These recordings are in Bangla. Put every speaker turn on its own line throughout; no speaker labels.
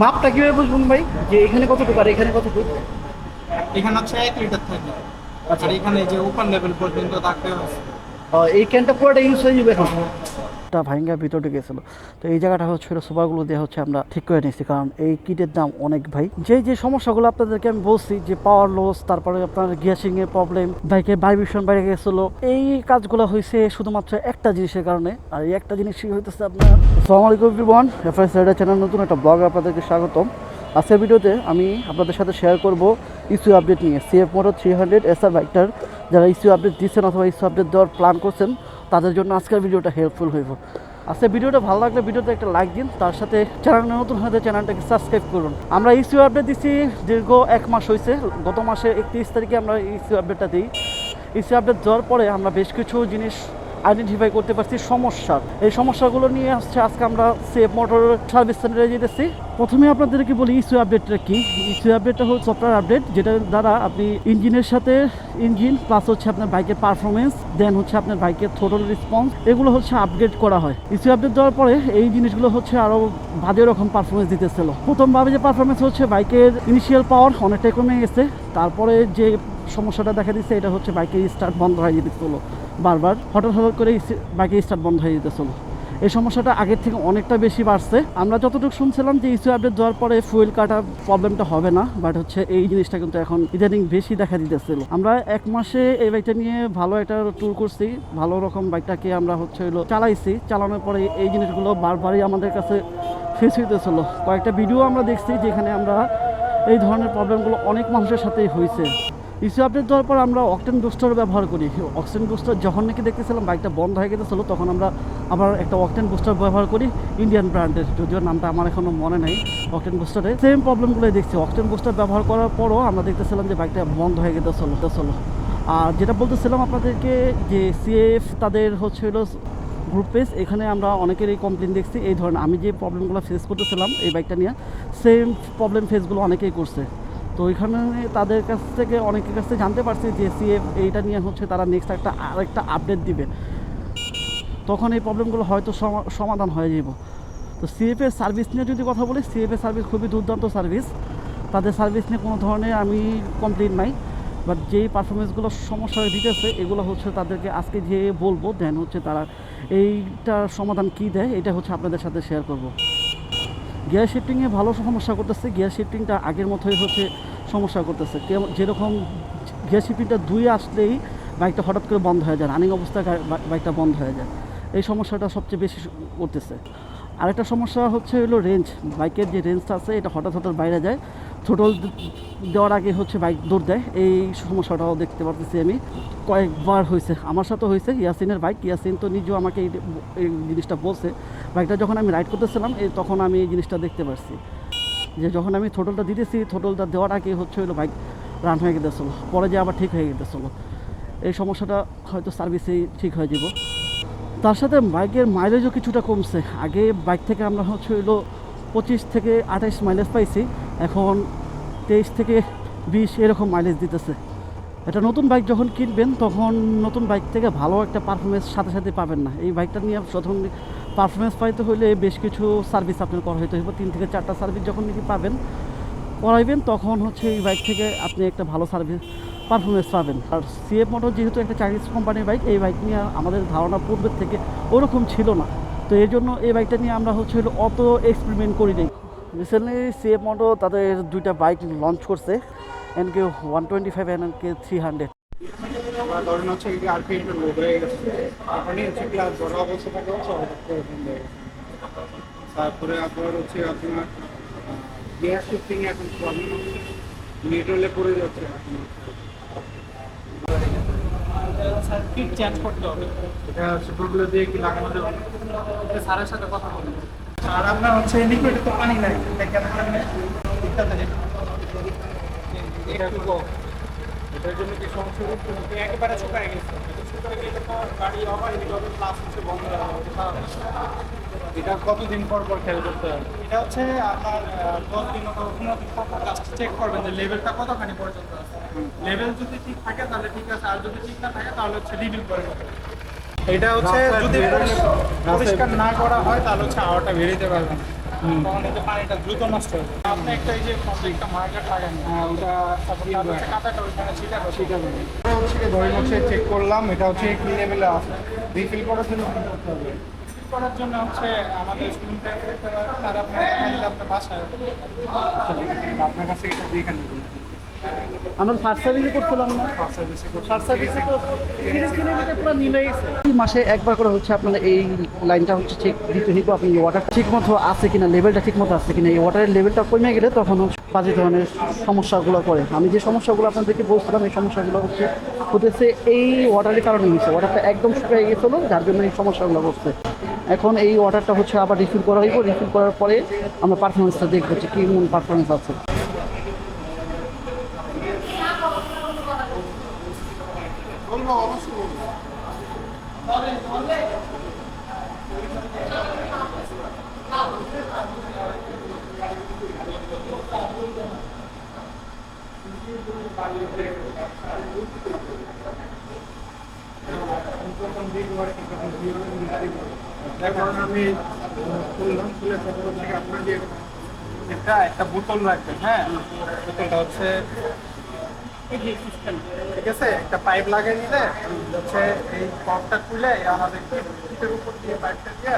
মাপটা কীভাবে বুঝবেন ভাই? যে এখানে কতটুকু আর এখানে কতটুকু?
এখানে হচ্ছে এক লিটার থাকে
আচ্ছা।
এখানে যে ওপেন লেভেল পর্যন্ত থাকতে হবে
এই ক্যানটা পুরোটা ইউজ হয়ে যাবে এখন? টা ভাইঙ্গা ভিতরে গেছিল। তো এই জায়গাটা হচ্ছে সুপারগুলো দিয়ে হচ্ছে আমরা ঠিক করে নিয়েছি কারণ এই কিটের দাম অনেক ভাই। যে যে সমস্যাগুলো আপনাদেরকে আমি বলছি, যে পাওয়ার লস তারপরে আপনার গ্যাসিং এর প্রবলেম বাইকের ভাইব্রেশন বাইরে গেছিল, এই কাজগুলো হয়েছে শুধুমাত্র একটা জিনিসের কারণে। আর এই একটা জিনিসই হইতেছে আপনার। আসসালামু আলাইকুম এভরিওয়ান রাইডার চ্যানেল নতুন একটা ব্লগ আপনাদেরকে স্বাগতম। আজকের ভিডিওতে আমি আপনাদের সাথে শেয়ার করব ইস্যু আপডেট নিয়ে। CF motor three hundred SR বাইকটার যারা ইস্যু আপডেট দিচ্ছেন অথবা ইস্যু আপডেট দেওয়ার প্ল্যান করছেন তাদের জন্য আজকের ভিডিওটা হেল্পফুল হইব। আজকে ভিডিওটা ভালো লাগলে ভিডিওতে একটা লাইক দিন, তার সাথে চ্যানেল নতুন হলে চ্যানেলটাকে সাবস্ক্রাইব করুন। আমরা ইস্যু আপডেট দিচ্ছি দীর্ঘ এক মাস হয়েছে গত মাসে একত্রিশ তারিখে আমরা ইস্যু আপডেটটা দিই। ইস্যু আপডেট দেওয়ার পরে আমরা বেশ কিছু জিনিস আইডেন্টিফাই করতে পারছি সমস্যা। এই সমস্যাগুলো নিয়ে আসছে আজকে আমরা সেফ মোটর সার্ভিস সেন্টারে যেতেছি। প্রথমে আপনাদেরকে বলি ইস্যু আপডেটটা কি? ইস্যু আপডেটটা হচ্ছে সফটওয়্যার আপডেট যেটার দ্বারা আপনি ইঞ্জিনের সাথে ইঞ্জিন প্লাস হচ্ছে আপনার বাইকের পারফরমেন্স দেন হচ্ছে আপনার বাইকের থোটল রেসপন্স এগুলো হচ্ছে আপগ্রেড করা হয়। ইস্যু আপডেট দেওয়ার পরে এই জিনিসগুলো হচ্ছে আরও বাজে রকম পারফরমেন্স দিতেছিল। প্রথমভাবে যে পারফরমেন্স হচ্ছে বাইকের ইনিশিয়াল পাওয়ার অনেকটাই কমে গেছে। তারপরে যে সমস্যাটা দেখা দিচ্ছে, এটা হচ্ছে বাইকের স্টার্ট বন্ধ হয়ে যেতেছিল। বারবার হঠাৎ হঠাৎ করে বাইকের স্টার্ট বন্ধ হয়ে যেতেছিল। এই সমস্যাটা আগের থেকে অনেকটা বেশি বাড়ছে। আমরা যতটুকু শুনছিলাম যে ইস্যু আপডেট দেওয়ার পরে ফুয়েল কাটা প্রবলেমটা হবে না বাট হচ্ছে এই জিনিসটা কিন্তু এখন ইদানিং বেশি দেখা দিতেছিল। আমরা এক মাসে এই বাইকটা নিয়ে ভালো একটা ট্যুর করছি, ভালো রকম বাইকটাকে আমরা হচ্ছে হলো চালাইছি। চালানোর পরে এই জিনিসগুলো বারবারই আমাদের কাছে ফেস হইতেছিল। কয়েকটা ভিডিও আমরা দেখছি যেখানে আমরা এই ধরনের প্রবলেমগুলো অনেক মানুষের সাথেই হয়েছে ইস্যু আপডেট দেওয়ার পর আমরা অকটেন বুস্টার ব্যবহার করি। অক্সিজেন বুস্টার যখন নাকি দেখতেছিলাম বাইকটা বন্ধ হয়ে গেছিল তখন আমরা আবার একটা অকটেন বুস্টার ব্যবহার করি ইন্ডিয়ান ব্র্যান্ডের যদিও নামটা আমার এখনও মনে নেই অকটেন বুস্টারে সেম প্রবলেমগুলোই দেখছি। অকটেন বুস্টার ব্যবহার করার পরও আমরা দেখতেছিলাম যে বাইকটা বন্ধ হয়ে গেছিল চলো আর যেটা বলতেছিলাম আপনাদেরকে যে সিএফ তাদের হচ্ছে হলো গ্রুপ পেজ এখানে আমরা অনেকেরই কমপ্লেন দেখছি। এই ধরনের, আমি যে প্রবলেমগুলো ফেস করতেছিলাম এই বাইকটা নিয়ে সেম প্রবলেম ফেসগুলো অনেকেই করছে। তো ওইখানে তাদের কাছ থেকে অনেকের কাছ থেকে জানতে পারছি যে সিএফ এইটা নিয়ে হচ্ছে তারা নেক্সট একটা আরেকটা আপডেট দিবে। তখন এই প্রবলেমগুলো হয়তো সমা- সমাধান হয়ে যাব তো সিএফ এর সার্ভিস নিয়ে যদি কথা বলি সিএফ এর সার্ভিস খুবই দুর্দান্ত সার্ভিস তাদের সার্ভিস নিয়ে কোনো ধরনের আমি কমপ্লেন নাই। বাট যেই পারফরমেন্সগুলো সমস্যা দিতেছে, এগুলো হচ্ছে তাদেরকে আজকে যে বলব দেন হচ্ছে তারা এইটার সমাধান কী দেয়, এটা হচ্ছে আপনাদের সাথে শেয়ার করব। গিয়ার শিফটিংয়ে ভালো সমস্যা করতেছে। গিয়ার শিফটিংটা আগের মতোই হচ্ছে সমস্যা করতেছে। কেমন- যেরকম গিয়ার শিফটিংটা দুই আসলেই বাইকটা হঠাৎ করে বন্ধ হয়ে যায় রানিং অবস্থায় বাইকটা বন্ধ হয়ে যায়। এই সমস্যাটা সবচেয়ে বেশি করতেছে। আরেকটা সমস্যা হচ্ছে হলো রেঞ্জ বাইকের যে রেঞ্জটা আছে, এটা হঠাৎ হঠাৎ বাইরে যায়। ছোটল দেওয়ার আগে হচ্ছে বাইক দৌড় দেয়। এই সমস্যাটাও দেখতে পারতেছি আমি। কয়েকবার হয়েছে। আমার সাথে হয়েছে ইয়াসিনের বাইক। ইয়াসিন তো নিজেও আমাকে এই জিনিসটা বলছে। বাইকটা যখন আমি রাইড করতেছিলাম তখন আমি এই জিনিসটা দেখতে পারছি। যে যখন আমি থোটলটা দিতেছি, থোটলটা দেওয়ার আগে হচ্ছে হলো বাইক রান হয়ে গেতেছিলো। পরে যে আবার ঠিক হয়ে গেতেছিলো। এই সমস্যাটা হয়তো সার্ভিসেই ঠিক হয়ে যাব। তার সাথে বাইকের মাইলেজও কিছুটা কমছে। আগে বাইক থেকে আমরা হচ্ছে হলো পঁচিশ থেকে আঠাইশ মাইলেজ পাইছি। এখন তেইশ থেকে বিশ এরকম মাইলেজ দিতেছে। এটা নতুন বাইক যখন কিনবেন, তখন নতুন বাইক থেকে ভালো একটা পারফরমেন্স সাথে সাথে পাবেন না। এই বাইকটা নিয়ে প্রথম পারফরমেন্স পাইতে হলে বেশ কিছু সার্ভিস আপনার করা হইতে হইব। তিন থেকে চারটা সার্ভিস যখন নাকি পাবেন, করাইবেন, তখন হচ্ছে এই বাইক থেকে আপনি একটা ভালো সার্ভিস পারফরমেন্স পাবেন। আর সিএফ মোটর যেহেতু একটা চাইনিজ কোম্পানির বাইক এই বাইক নিয়ে আমাদের ধারণা পূর্বের থেকে ওরকম ছিল না। তো এই জন্য এই বাইকটা নিয়ে আমরা হচ্ছে অত এক্সপেরিমেন্ট করি নাই। রিসেন্টলি সিএফ মোটর তাদের দুইটা বাইক লঞ্চ করছে N K one twenty five N K three hundred
আমরা ধরেন হচ্ছে কি আরপিএম টা লো হয়ে গেছে। এখনই হচ্ছে ক্লাস বড় অবস্থা থাকে হচ্ছে হঠাৎ করে বন্ধ হয়ে গেছে। তারপরে আপনার হচ্ছে আপনার গ্যাস শিফটিং এখন প্রবলেম নিউট্রালে পড়ে যাচ্ছে সার্কিট চেঞ্জ করতে হবে? এটা সুপারগুলো দিয়ে কি লাগানো যাবে? এটা স্যারের সাথে কথা বলব আর আপনার হচ্ছে লিকুইডে তো পানি নাই। এটা কেন এটা থাকে এটা একটু কম। এটার জন্য কি সমস্যা হচ্ছে একেবারে শুকায় গেছে। শুকায় গেলে তো গাড়ি আবার এইভাবে প্লাস হচ্ছে বন্ধ এটা কতদিন পর পর খেয়াল করতে হবে এটা হচ্ছে আপনার দশ দিন অথবা পনেরো দিন পর পর জাস্ট চেক করবেন যে লেভেলটা কতখানি পর্যন্ত আছে। লেভেল যদি ঠিক থাকে তাহলে ঠিক আছে আর যদি ঠিক না থাকে তাহলে হচ্ছে রিভিল করে এটা হচ্ছে যদি পরিষ্কার না করা হয় তাহলে হচ্ছে হাওয়াটা বেরোতে পারবে না। তখন এই যে পানিটা দ্রুত নষ্ট হয়ে যায়। আপনি একটা এই যে একটা মার্কেট লাগান হ্যাঁ ওটা তারপর ওইখানে ছিটা ছিটা হচ্ছে ধরেন হচ্ছে চেক করলাম এটা হচ্ছে কি লেভেলে আছে? রিফিল করার জন্য কি করতে হবে? করার জন্য হচ্ছে আমাদের স্টুডেন্টরা তারা আপনার বাসায় আপনার কাছে এটা
আমরা ফার্স্ট সার্ভিসে করছিলাম না। ফার্স্ট সার্ভিসে তো তিরিশ কিলোমিটার পুরো নিমে গেছে। মাসে একবার করে হচ্ছে আপনার এই লাইনটা হচ্ছে ঠিক দিতে হইব আপনি ওয়াটার ঠিক মতো আছে কিনা লেভেলটা ঠিক মতো আছে কিনা এই ওয়াটারের লেভেলটা কমে গেলে তখন বাজে ধরনের সমস্যাগুলো করে আমি যে সমস্যাগুলো আপনাদেরকে বলছিলাম এই সমস্যাগুলো হচ্ছে হতেছে এই ওয়াটারের কারণে হয়েছে। ওয়াটারটা একদম শুকিয়ে গেছিল যার জন্য এই সমস্যাগুলো হচ্ছে। এখন এই ওয়াটারটা হচ্ছে আবার রিফিল করা হইব। রিফিল করার পরে আমরা পারফরমেন্সটা দেখব যে কী মন পারফরমেন্স আছে।
আমি খুললাম খুলে তারপর হচ্ছে আপনার যে একটা একটা বোতল রাখবেন হ্যাঁ বোতলটা হচ্ছে ঠিক আছে একটা পাইপ লাগিয়ে নিলে হচ্ছে এই পপটা খুলে আমাদের কিটের উপর দিয়ে পাইপটা দিয়ে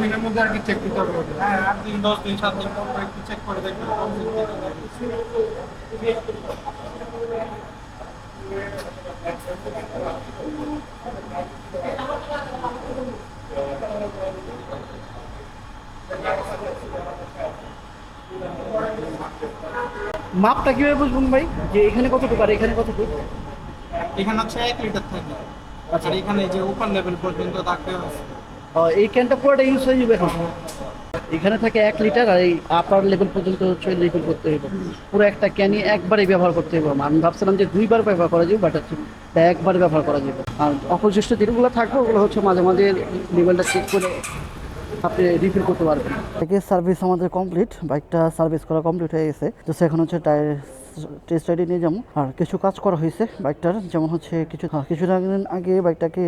দিনের মধ্যে আর কি চেক করতে হবে হ্যাঁ আট দিন দশ দিন সাত দিন পর একটু চেক করে দেখবেন কম দিন
মাপটা কীভাবে বুঝবেন ভাই? যে এখানে কতটুকু আর এখানে কতটুকু?
এখানে হচ্ছে এক লিটার থাকে আর এখানে যে ওপেন লেভেল পর্যন্ত হবে
এই ক্যানটা পুরোটা ইউজ হয়ে যাবে এখন? এখানে থাকে এক লিটার আর এই আপার লেভেল পর্যন্ত হচ্ছে রিফিল করতে হবে পুরো একটা ক্যানই একবারই ব্যবহার করতে হবে আমি ভাবছিলাম যে দুইবার ব্যবহার করা যাবে বাট একবার ব্যবহার করা যাবে। আর অপশিষ্ট যেগুলো থাকবে ওগুলো হচ্ছে মাঝে মাঝে লেভেলটা চেক করে আপনি রিফিল করতে পারবেন। বাইকের সার্ভিস আমাদের কমপ্লিট বাইকটা সার্ভিস করা কমপ্লিট হয়ে গেছে। তো এখন হচ্ছে টায়ার টেস্ট রাইডে নিয়ে যাব। আর কিছু কাজ করা হয়েছে বাইকটার যেমন হচ্ছে কিছু হ্যাঁ, কিছুদিন আগে বাইকটাকে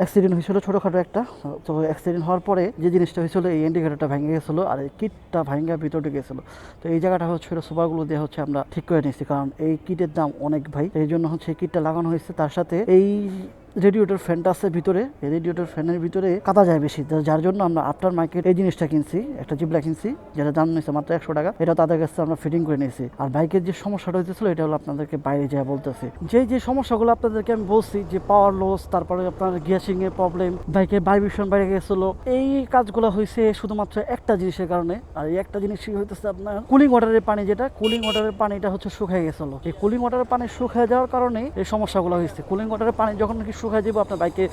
অ্যাক্সিডেন্ট হয়েছিল ছোটোখাটো একটা। তো অ্যাক্সিডেন্ট হওয়ার পরে যে জিনিসটা হয়েছিল এই ইন্ডিকেটারটা ভেঙে গেছিল আর এই কিটটা ভেঙে ভিতরে গেছিল। তো এই জায়গাটা হচ্ছে সুপারগুলো দিয়ে হচ্ছে আমরা ঠিক করে নিয়েছি। কারণ এই কিটের দাম অনেক ভাই। এই জন্য হচ্ছে কিটটা লাগানো হয়েছে। তার সাথে এই রেডিওটার ফ্যানটা আছে ভিতরে, এই রেডিওটার ফ্যানের ভিতরে কাটা যায় বেশি। যার জন্য আমরা আফটার মার্কেট এই জিনিসটা কিনছি, একটা জিবলা কিনছি, যেটা দাম নিয়েছে মাত্র একশো টাকা। এটা তাদের কাছে আমরা ফিটিং করে নিয়েছি। আর বাইকের যে সমস্যাটা হইতেছিল, এটা হলো আপনাদেরকে বাইরে যায় বলতেছি। যে যে সমস্যাগুলো আপনাদেরকে আমি বলছি, যে পাওয়ার লস তারপরে আপনার গিয়াসিং এর প্রবলেম বাইকের ভাইব্রেশন বাইরে গেছিল, এই কাজগুলো হয়েছে শুধুমাত্র একটা জিনিসের কারণে। আর এই একটা জিনিসই হইতেছে আপনার কুলিং ওয়াটারের পানি যেটা কুলিং ওয়াটারের পানিটা হচ্ছে শুকিয়ে গেছিল। এই কুলিং ওয়াটারের পানি শুকিয়ে যাওয়ার কারণে এই সমস্যাগুলো হয়েছে কুলিং ওয়াটারের পানি যখন নাকি শুকিয়ে যাব আপনার বাইকে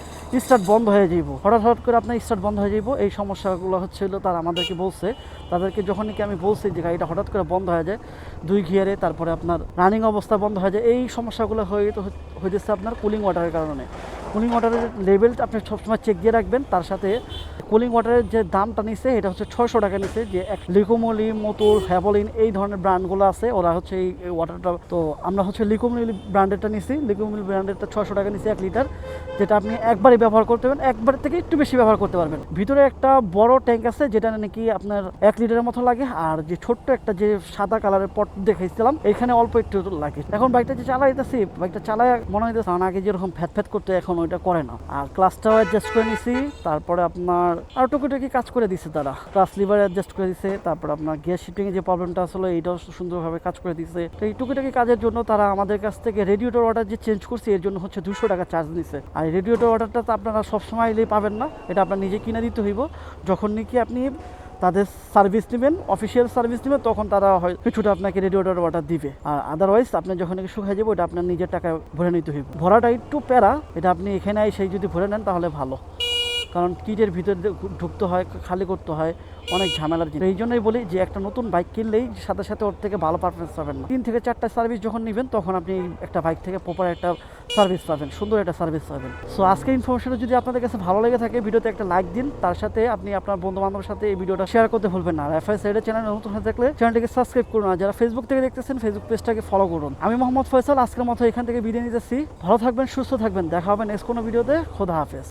স্টার্ট বন্ধ হয়ে যাব হঠাৎ হঠাৎ করে আপনার স্টার্ট বন্ধ হয়ে যাব এই সমস্যাগুলো হচ্ছিল, তারা আমাদেরকে বলছে। তাদেরকে যখন কি আমি বলছি যে গাড়িটা হঠাৎ করে বন্ধ হয়ে যায়, দুই গিয়ারে তারপরে আপনার রানিং অবস্থা বন্ধ হয়ে যায়। এই সমস্যাগুলো হয়ে তো হইতেছে আপনার কুলিং ওয়াটারের কারণে। কুলিং ওয়াটারের লেভেল আপনি সবসময় চেক দিয়ে রাখবেন। তার সাথে কুলিং ওয়াটারের যে দামটা নিচ্ছে এটা হচ্ছে ছয়শো টাকা নিচ্ছে যে এক লিকোমলি মোটর হ্যাভলিন, এই ধরনের ব্র্যান্ডগুলো আছে, ওরা হচ্ছে এই ওয়াটারটা তো আমরা হচ্ছে লিকোমলি ব্র্যান্ডেরটা নিছি। লিকোমলি ব্র্যান্ডেরটা ছয়শো টাকা নিচ্ছি এক লিটার, যেটা আপনি একবারই ব্যবহার করতে পারবেন, একবার থেকে একটু বেশি ব্যবহার করতে পারবেন। ভিতরে একটা বড় ট্যাঙ্ক আছে, যেটা নাকি আপনার এক লিটারের মতো লাগে, আর যে ছোট্ট একটা যে সাদা কালারের পট দেখাইছিলাম, এখানে অল্প একটু লাগে। এখন বাইকটা যে চালাইতেছি, বাইকটা চালায় মনে হইতেছে আগে যেরকম ফ্যাট ফ্যাট করতে, এখন ওইটা করে না। আর ক্লাসটাও অ্যাডজাস্ট করে নিছি, তারপরে আপনার আর টুকিটাকি কাজ করে দিছে তারা। ক্লাস লিভার অ্যাডজাস্ট করে দিছে, তারপর আপনার শিফটিং এর যে প্রবলেমটা আসলে, এইটাও সুন্দরভাবে কাজ করে দিছে। তো এই টুকিটাকি কাজের জন্য তারা আমাদের কাছ থেকে রেডিওটার অর্ডার যে চেঞ্জ করছে, এর জন্য হচ্ছে দুশো টাকা চার্জ নিছে। আর রেডিওটার অর্ডারটা তো আপনারা সবসময় এলেই পাবেন না, এটা আপনার নিজে কিনে দিতে হইব। যখন নাকি আপনি তাদের সার্ভিস নেবেন অফিসিয়াল সার্ভিস নেবেন, তখন তারা হয় কিছুটা আপনাকে রেডিওটার অর্ডার দিবে। আর আদারওয়াইজ আপনি যখন শুকিয়ে যাবে ওটা আপনার নিজের টাকা ভরে নিতে হইবে। ভরাটা একটু প্যারা, এটা আপনি এখানে এসে যদি ভরে নেন, তাহলে ভালো। কারণ কিটের ভিতর ঢুকতে হয় খালি করতে হয়, অনেক ঝামেলার জিনিস। এই জন্যই বলি যে একটা নতুন বাইক কিনলেই সাথে সাথে ওর থেকে ভালো পারফরমেন্স পাবেন না। তিন থেকে চারটা সার্ভিস যখন নেবেন, তখন আপনি একটা বাইক থেকে প্রপার একটা সার্ভিস পাবেন, সুন্দর একটা সার্ভিস পাবেন। সো আজকের ইনফরমেশনটা যদি আপনাদের কাছে ভালো লেগে থাকে, ভিডিওতে একটা লাইক দিন। তার সাথে আপনি আপনার বন্ধু বান্ধবের সাথে এই ভিডিওটা শেয়ার করতে ভুলবেন না। আর এফআই সাইডের চ্যানেল নতুন হয়ে থাকলে চ্যানেলটিকে সাবস্ক্রাইব করুন। আর যারা ফেসবুক থেকে দেখতেছেন ফেসবুক পেজটাকে ফলো করুন। আমি মোহাম্মদ ফয়সাল, আজকের মতো এখান থেকে বিদায় নিতেছি। ভালো থাকবেন, সুস্থ থাকবেন। দেখা হবে নেক্সট কোনো ভিডিওতে খোদা হাফেজ।